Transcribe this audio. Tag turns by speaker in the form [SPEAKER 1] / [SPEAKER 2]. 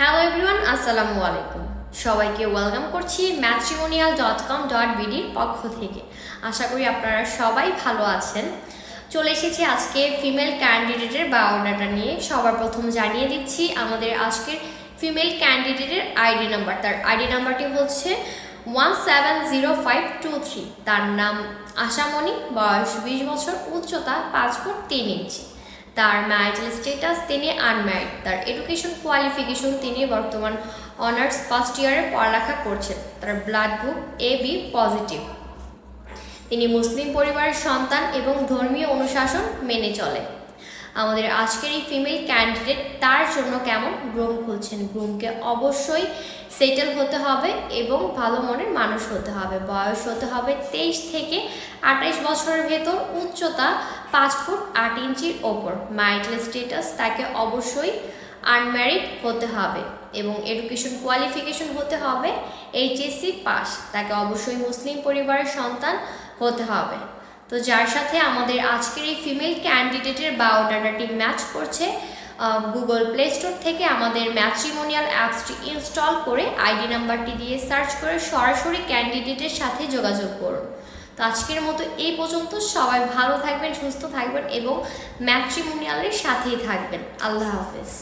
[SPEAKER 1] Hello everyone আসসালামু আলাইকুম সবাইকে ওয়েলকাম করছি ম্যাট্রিমোনিয়াল ডট কম ডট বিডির পক্ষ থেকে। আশা করি আপনারা সবাই ভালো আছেন। চলে এসেছি আজকে ফিমেল ক্যান্ডিডেটের বায়োডাটা নিয়ে। সবার প্রথম জানিয়ে দিচ্ছি, আমাদের আজকের ফিমেল ক্যান্ডিডেটের আইডি নাম্বার তার আইডি নাম্বারটি হচ্ছে one seven zero five two three তার নাম আশামণি, বয়স বিশ বছর, উচ্চতা পাঁচ ফুট তিন ইঞ্চি তার ম্যারিটাল স্টেটাস তিনি আনম্যারিড তার এডুকেশন কোয়ালিফিকেশন তিনি বর্তমান অনার্স ফার্স্ট ইয়ারে পড়ালেখা করছেন। তার blood group A B positive তিনি মুসলিম পরিবারের সন্তান এবং ধর্মীয় অনুশাসন মেনে চলে আমাদের আজকের এই ফিমেল ক্যান্ডিডেট তার জন্য কেমন গ্রুম খুলছেন? গ্রুমকে অবশ্যই সেটেল হতে হবে এবং ভালো মনের মানুষ হতে হবে। বয়স হতে হবে তেইশ থেকে আঠাইশ বছরের ভেতর, উচ্চতা পাঁচ ফুট আট ইঞ্চির ওপর। ম্যারিটাল স্টেটাস তাকে অবশ্যই আনম্যারিড হতে হবে এবং এডুকেশন কোয়ালিফিকেশন হতে হবে এইচএসসি পাস তাকে অবশ্যই মুসলিম পরিবারের সন্তান হতে হবে। তো যার সাথে আমাদের আজকের এই ফিমেল ক্যান্ডিডেটের বায়োডাটাটি ম্যাচ করছে গুগল প্লে স্টোর থেকে আমাদের ম্যাট্রিমোনিয়াল অ্যাপসটি ইনস্টল করে আইডি নাম্বারটি দিয়ে সার্চ করে সরাসরি ক্যান্ডিডেটের সাথে যোগাযোগ করুন। তো আজকের মতো এই পর্যন্ত, সবাই ভালো থাকবেন, সুস্থ থাকবেন এবং ম্যাট্রিমোনিয়ালের সাথেই থাকবেন। আল্লাহ হাফেজ।